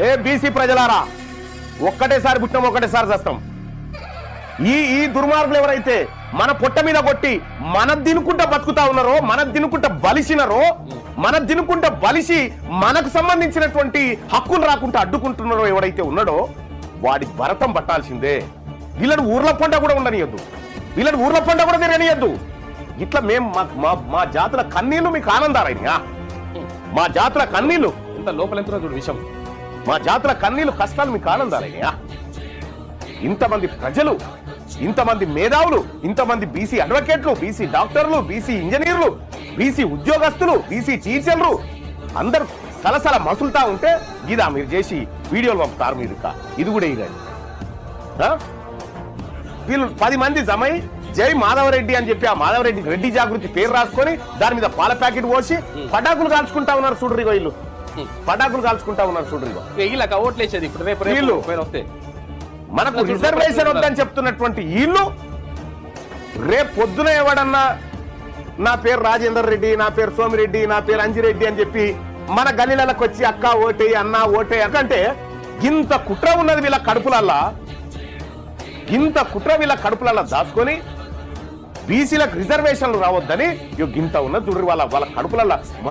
ఏ BC ప్రజలారా ఒక్కటేసారి పుట్టినాం ఒకటేసారి చేస్తాం. ఈ ఈ దుర్మార్గులు ఎవరైతే మన పొట్ట మీద కొట్టి మన తినుకుంటా బతుకుతా ఉన్నారో మన తినుకుంటా బలిసినారో మన తినుకుంటా బలిసి మనకు సంబంధించినటువంటి హక్కులు రాకుండా అడ్డుకుంటున్నారో ఎవడైతే ఉన్నాడో వాడి భరతం పట్టాల్సిందే. వీళ్ళని ఊర్ల పంట కూడా ఉండనియద్దు. వీళ్ళని ఊర్ల పంట కూడా తిరగనియద్దు ఇట్లా మేము మా- మా జాతర జాతుల కన్నీళ్ళు మీకు ఆనందారైనా మా జాతుల కన్నీళ్ళు. ఇంత లోపల ఎంత చూడు విషయం మా జాతుల కన్నీళ్ళు కష్టాలు మీకు ఆనందాలయ్యా. ఇంతమంది ప్రజలు ఇంతమంది మేధావులు ఇంతమంది బీసీ అడ్వకేట్లు బీసీ డాక్టర్లు బీసీ ఇంజనీర్లు బీసీ ఉద్యోగస్తులు బీసీ టీచర్లు అందరూ సలసల మసులుతా ఉంటే ఇదా మీరు చేసి వీడియోలు పంపుతారు మీరు. ఇది కూడా ఇదండి వీళ్ళు పది మంది జమై జై మాధవరెడ్డి అని చెప్పి ఆ మాధవరెడ్డి రెడ్డి జాగృతి పేరు రాసుకొని దాని మీద పాల ప్యాకెట్ పోసి పటాకులు కాల్చుకుంటా ఉన్నారు చూడరిగో వీళ్ళు. పటాకులు కాల్చుకుంటా ఉన్నారు చూడరిగో వీళ్ళకి ఓట్లేసేది ఇప్పుడు రేపు వీళ్ళు. వస్తే. మనకు రిజర్వేషన్ వద్దని చెప్తున్నటువంటి వీళ్ళు రేపు పొద్దున ఎవడన్నా నా పేరు రాజేందర్ రెడ్డి నా పేరు సోమిరెడ్డి నా పేరు అంజిరెడ్డి అని చెప్పి మన గల్లీలకు వచ్చి అక్క ఓటే అన్న ఓటే అంటే ఇంత కుట్ర ఉన్నది వీళ్ళ కడుపులల్లా. ఇంత కుట్ర వీళ్ళ కడుపులల్లా దాచుకొని బీసీలకు రిజర్వేషన్లు రావద్దని ఇగో గింత ఉన్నది చూడ్రి వాళ్ళ వాళ్ళ కడుపులల్లా.